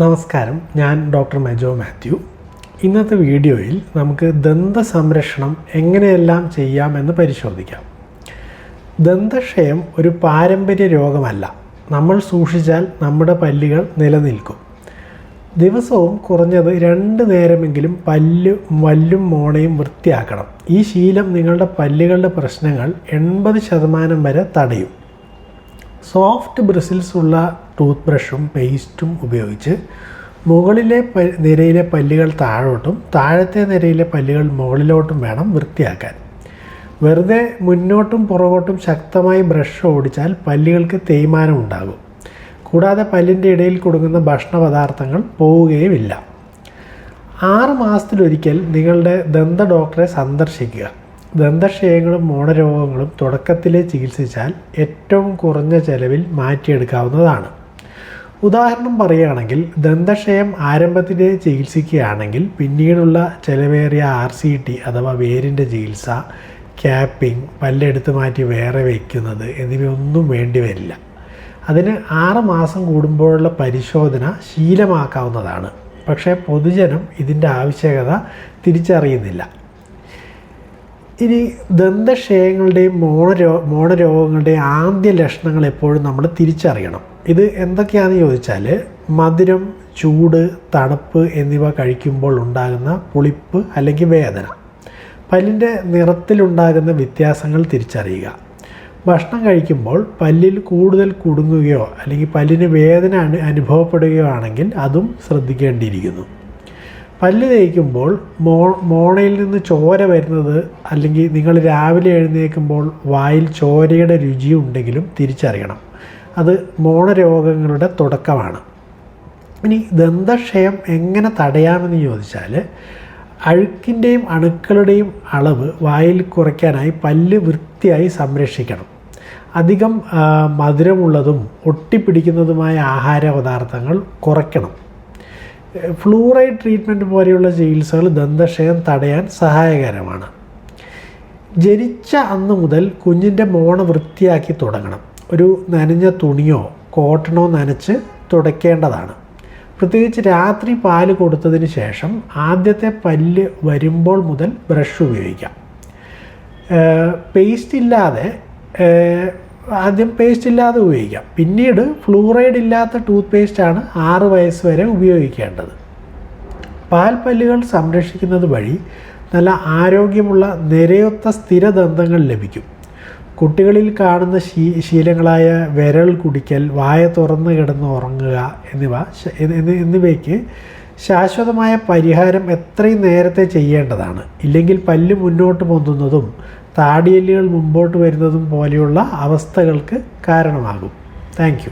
നമസ്കാരം. ഞാൻ ഡോക്ടർ മെജോ മാത്യു. ഇന്നത്തെ വീഡിയോയിൽ നമുക്ക് ദന്ത സംരക്ഷണം എങ്ങനെയെല്ലാം ചെയ്യാമെന്ന് പരിശോധിക്കാം. ദന്തക്ഷയം ഒരു പാരമ്പര്യ രോഗമല്ല. നമ്മൾ സൂക്ഷിച്ചാൽ നമ്മുടെ പല്ലുകൾ നിലനിൽക്കും. ദിവസവും കുറഞ്ഞത് രണ്ട് നേരമെങ്കിലും പല്ല് വല്ലും മോണയും വൃത്തിയാക്കണം. ഈ ശീലം നിങ്ങളുടെ പല്ലുകളുടെ പ്രശ്നങ്ങൾ എൺപത് ശതമാനം വരെ തടയും. സോഫ്റ്റ് ബ്രിസിൽസ് ഉള്ള ടൂത്ത് ബ്രഷും പേസ്റ്റും ഉപയോഗിച്ച് മുകളിലെ നിരയിലെ പല്ലുകൾ താഴോട്ടും താഴത്തെ നിരയിലെ പല്ലുകൾ മുകളിലോട്ടും വേണം വൃത്തിയാക്കാൻ. വെറുതെ മുന്നോട്ടും പുറകോട്ടും ശക്തമായി ബ്രഷ് ഓടിച്ചാൽ പല്ലുകൾക്ക് തേയ്മാനം ഉണ്ടാകും. കൂടാതെ പല്ലിന്റെ ഇടയിൽ കൊടുക്കുന്ന ഭക്ഷണ പദാർത്ഥങ്ങൾ പോവുകയുമില്ല. ആറ് മാസത്തിലൊരിക്കൽ നിങ്ങളുടെ ദന്ത ഡോക്ടറെ സന്ദർശിക്കുക. ദന്തക്ഷയങ്ങളും മോണരോഗങ്ങളും തുടക്കത്തിലെ ചികിത്സിച്ചാൽ ഏറ്റവും കുറഞ്ഞ ചെലവിൽ മാറ്റിയെടുക്കാവുന്നതാണ്. ഉദാഹരണം പറയുകയാണെങ്കിൽ ദന്തക്ഷയം ആരംഭത്തിലെ ചികിത്സിക്കുകയാണെങ്കിൽ പിന്നീടുള്ള ചെലവേറിയ ആർ സി ടി അഥവാ വേരിന്റെ ചികിത്സ ക്യാപ്പിംഗ് പല്ലെടുത്ത് മാറ്റി വേറെ വയ്ക്കുന്നത് എന്നിവയൊന്നും വേണ്ടി വരില്ല. അതിന് ആറ് മാസം കൂടുമ്പോഴുള്ള പരിശോധന ശീലമാക്കാവുന്നതാണ്. പക്ഷേ പൊതുജനം ഇതിന്റെ ആവശ്യകത തിരിച്ചറിയുന്നില്ല. ഇനി ദന്തക്ഷയങ്ങളുടെയും മോണരോ മോണരോഗങ്ങളുടെയും ആദ്യ ലക്ഷണങ്ങൾ എപ്പോഴും നമ്മൾ തിരിച്ചറിയണം. ഇത് എന്തൊക്കെയാണെന്ന് ചോദിച്ചാൽ മധുരം ചൂട് തണുപ്പ് എന്നിവ കഴിക്കുമ്പോൾ ഉണ്ടാകുന്ന പുളിപ്പ് അല്ലെങ്കിൽ വേദന. പല്ലിന്റെ നിറത്തിലുണ്ടാകുന്ന വ്യത്യാസങ്ങൾ തിരിച്ചറിയുക. ഭക്ഷണം കഴിക്കുമ്പോൾ പല്ലിൽ കൂടുതൽ കുടുങ്ങുകയോ അല്ലെങ്കിൽ പല്ലിന് വേദന അനു അനുഭവപ്പെടുകയോ ആണെങ്കിൽ അതും ശ്രദ്ധിക്കേണ്ടിയിരിക്കുന്നു. പല്ല് തേക്കുമ്പോൾ മോ മോണയിൽ നിന്ന് ചോര വരുന്നത് അല്ലെങ്കിൽ നിങ്ങൾ രാവിലെ എഴുന്നേൽക്കുമ്പോൾ വായിൽ ചോരയുടെ രുചി ഉണ്ടെങ്കിലും തിരിച്ചറിയണം. അത് മോണരോഗങ്ങളുടെ തുടക്കമാണ്. ഇനി ദന്തക്ഷയം എങ്ങനെ തടയാമെന്ന് ചോദിച്ചാൽ അഴുക്കിന്റെയും അണുക്കളുടെയും അളവ് വായിൽ കുറയ്ക്കാനായി പല്ല് വൃത്തിയായി സംരക്ഷിക്കണം. അധികം മധുരമുള്ളതും ഒട്ടിപ്പിടിക്കുന്നതുമായ ആഹാര പദാർത്ഥങ്ങൾ കുറയ്ക്കണം. ഫ്ലൂറൈഡ് ട്രീറ്റ്മെന്റ് പോലെയുള്ള ചികിത്സകൾ ദന്തക്ഷയം തടയാൻ സഹായകരമാണ്. ജനിച്ച അന്ന് മുതൽ കുഞ്ഞിന്റെ മോണ വൃത്തിയാക്കി തുടങ്ങണം. ഒരു നനഞ്ഞ തുണിയോ കോട്ടണോ നനച്ച് തുടയ്ക്കേണ്ടതാണ് പ്രത്യേകിച്ച് രാത്രി പാൽ കൊടുത്തതിന് ശേഷം ആദ്യത്തെ പല്ല് വരുമ്പോൾ മുതൽ ബ്രഷ് ഉപയോഗിക്കാം. പേസ്റ്റ് ഇല്ലാതെ ആദ്യം പേസ്റ്റ് ഇല്ലാതെ ഉപയോഗിക്കാം. പിന്നീട് ഫ്ലൂറൈഡ് ഇല്ലാത്ത ടൂത്ത് പേസ്റ്റാണ് ആറ് വയസ്സ് വരെ ഉപയോഗിക്കേണ്ടത്. പാൽപ്പല്ലുകൾ സംരക്ഷിക്കുന്നത് വഴി നല്ല ആരോഗ്യമുള്ള നിരയൊത്ത സ്ഥിരദന്തങ്ങൾ ലഭിക്കും. കുട്ടികളിൽ കാണുന്ന ശീ ശീലങ്ങളായ വിരൽ കുടിക്കൽ വായ തുറന്നു കിടന്ന് ഉറങ്ങുക എന്നിവ എന്നിവയ്ക്ക് ശാശ്വതമായ പരിഹാരം എത്രയും നേരത്തെ ചെയ്യേണ്ടതാണ്. ഇല്ലെങ്കിൽ പല്ല് മുന്നോട്ട് പൊന്തുന്നതും താടിയെല്ലുകൾ മുമ്പോട്ട് വരുന്നതും പോലെയുള്ള അവസ്ഥകൾക്ക് കാരണമാകും. താങ്ക്